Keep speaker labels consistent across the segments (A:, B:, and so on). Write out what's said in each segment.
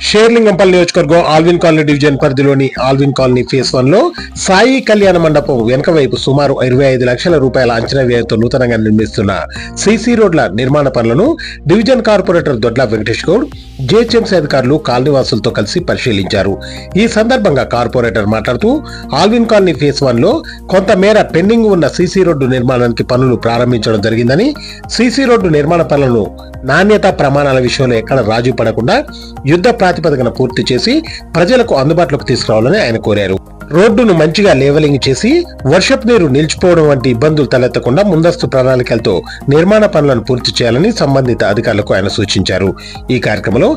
A: షేర్లింగంపల్లి నియోజకవర్గం Alvin colony division పరిధిలోని Alvin colony phase వన్లో సాయి కళ్యాణ మండపం వెనక వైపు సుమారు ఇరవై ఐదు లక్షల రూపాయల అంచనా వ్యయంతో నూతనంగా నిర్మిస్తున్న సీసీ రోడ్ల నిర్మాణ పనులను division corporator Dodla Venkatesh Goud GHMC అధికారులు కాలనీవాసులతో కలిసి పరిశీలించారు. ఈ సందర్భంగా కార్పొరేటర్ మాట్లాడుతూ ఆల్విన్ కాలనీ ఫేస్ వన్లో కొంతమేర పెండింగ్ ఉన్న సీసీ రోడ్డు నిర్మాణానికి పనులు ప్రారంభించడం జరిగిందని సీసీ రోడ్డు నిర్మాణ పనులను నాణ్యత ప్రమాణాల విషయంలో ఎక్కడ రాజీ పడకుండా యుద్ధ ప్రాతిపదికన పూర్తి చేసి ప్రజలకు అందుబాటులోకి తీసుకురావాలని ఆయన కోరారు. రోడ్డును మంచిగా లేవలింగ్ చేసి వర్షపు నీరు నిలిచిపోవడం వంటి ఇబ్బందులు తలెత్తకుండా ముందస్తు ప్రణాళికలతో నిర్మాణ పనులను పూర్తి చేయాలని సంబంధిత అధికారులకు ఆయన సూచించారు. ఈ కార్యక్రమంలో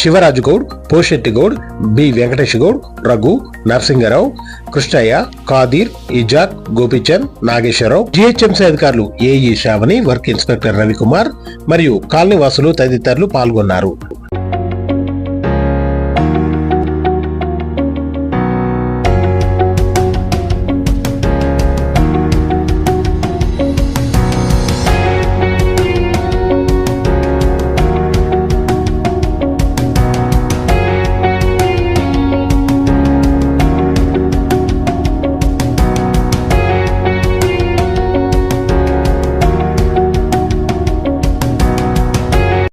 A: శివరాజు గౌడ్ పోషెట్టి గౌడ్ బి వెంకటేష్ గౌడ్ రఘు నరసింగరావు కృష్ణయ్య ఖాదీర్ ఇజాక్ గోపిచంద్ నాగేశ్వరరావు జిహెచ్ఎంసీ అధికారులు AE Sravani work inspector Ravikumar మరియు కాలనీవాసులు తదితరులు పాల్గొన్నారు.